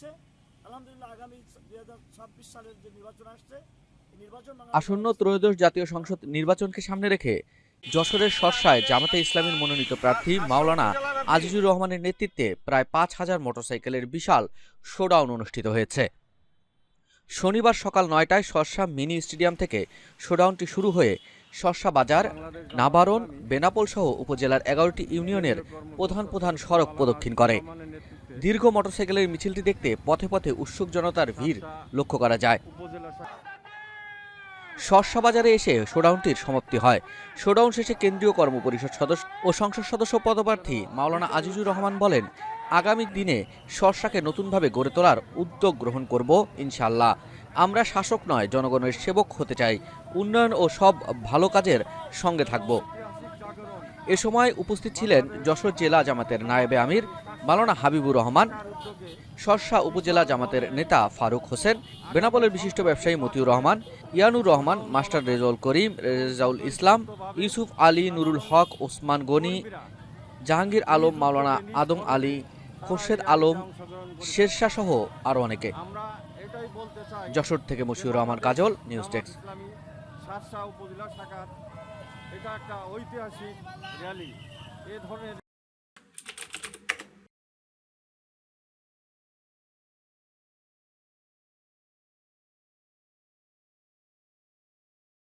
দিচ্ছে আলহামদুলিল্লাহ আগামী দুই হাজার ছাব্বিশ সালের যে নির্বাচন আসছে আসন্ন ত্রয়োদশ জাতীয় সংসদ নির্বাচনকে সামনে রেখে যশোরের সরসায় জামাতে ইসলামের মনোনীত প্রার্থী মাওলানা আজিজুর রহমানের নেতৃত্বে প্রায় পাঁচ হাজার মোটরসাইকেলের বিশাল শোডাউন অনুষ্ঠিত হয়েছে। শনিবার সকাল নয়টায় সরসা মিনি স্টেডিয়াম থেকে শোডাউনটি শুরু হয়ে সরসা বাজার নাবারণ বেনাপোল সহ উপজেলার এগারোটি ইউনিয়নের প্রধান প্রধান সড়ক প্রদক্ষিণ করে। দীর্ঘ মোটরসাইকেলের মিছিলটি দেখতে পথে পথে উৎসুক জনতার ভিড় লক্ষ্য করা যায়। শর্ষা বাজারে এসে শোডাউনটির সমাপ্তি হয়। শোডাউন শেষে কেন্দ্রীয় কর্মপরিষদ সদস্য ও সংসদ সদস্য পদপ্রার্থী মাওলানা আজিজুর রহমান বলেন, আগামী দিনে শর্ষাকে নতুনভাবে গড়ে তোলার উদ্যোগ গ্রহণ করব ইনশাল্লাহ আমরা শাসক নয়, জনগণের সেবক হতে চাই। উন্নয়ন ও সব ভালো কাজের সঙ্গে থাকব। এ সময় উপস্থিত ছিলেন যশোর জেলা জামাতের নায়েবে আমির মাওলানা হাবিবুর রহমান শর্ষা উপজেলা জামাতের নেতা ফারুক হোসেন, বেনাপোলের বিশিষ্ট ব্যবসায়ী মতিউর রহমান, ইয়ানুর রহমান, মাস্টার রেজাউল করিম, রেজাউল ইসলাম, ইউসুফ আলী, নুরুল হক, ওসমান গনি, জাহাঙ্গীর আলম, মাওলানা আদম আলী, খোরশেদ আলম শেরশাহ সহ আরও অনেকে। যশোর থেকে মশিউর রহমান, কাজল, নিউজ ডেস্ক। এটা একটা ঐতিহাসিক র্যালি এ ধরনের